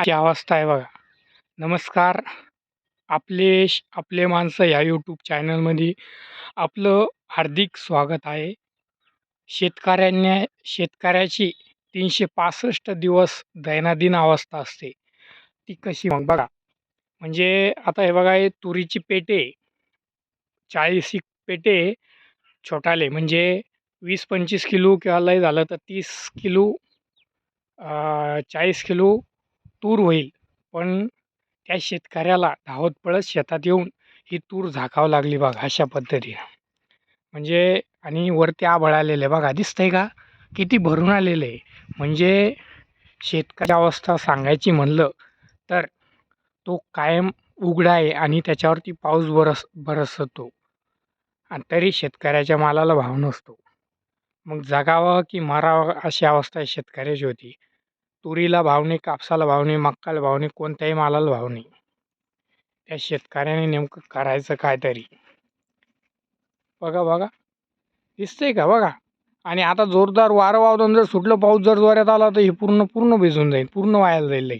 अशी अवस्था आहे बघा. नमस्कार. आपले श- आपले माणसं ह्या यूट्यूब चॅनलमध्ये आपलं हार्दिक स्वागत आहे. शेतकऱ्यांना शेतकऱ्याची तीनशे पासष्ट दिवस दैनंदिन अवस्था असते. ती कशी मग बघा. म्हणजे आता हे बघा हे तुरीची पेटे चाळीस पेटे छोटाले म्हणजे वीस पंचवीस किलो किंवा लय झालं तर तीस किलो चाळीस किलो तूर होईल. पण त्या शेतकऱ्याला धावत पळत शेतात येऊन ही तूर झाकावं लागली बघा अशा पद्धतीनं. म्हणजे आणि वरती आभळ आलेलं आहे बघा. दिसतंय का? किती भरून आलेलं आहे. म्हणजे शेतकरी अवस्था सांगायची म्हणलं तर तो कायम उघडा आहे आणि त्याच्यावरती पाऊस बरस बरसतो. आणि तरी शेतकऱ्याच्या मालाला भाव नसतो. मग जगावं की मारावं अशी अवस्था आहे शेतकऱ्याची होती. तुरीला भाव नाही कापसाला भाव नाही मक्काला भाव नाही कोणत्याही मालाला भाव नाही. त्या शेतकऱ्याने नेमकं करायचं काय तरी. बघा बघा. दिसतंय का? बघा. आणि आता जोरदार वारं वावरून जर सुटलं पाऊस जर जोऱ्यात आला तर हे पूर्ण पूर्ण भिजून जाईल पूर्ण वायाला जाईल लई.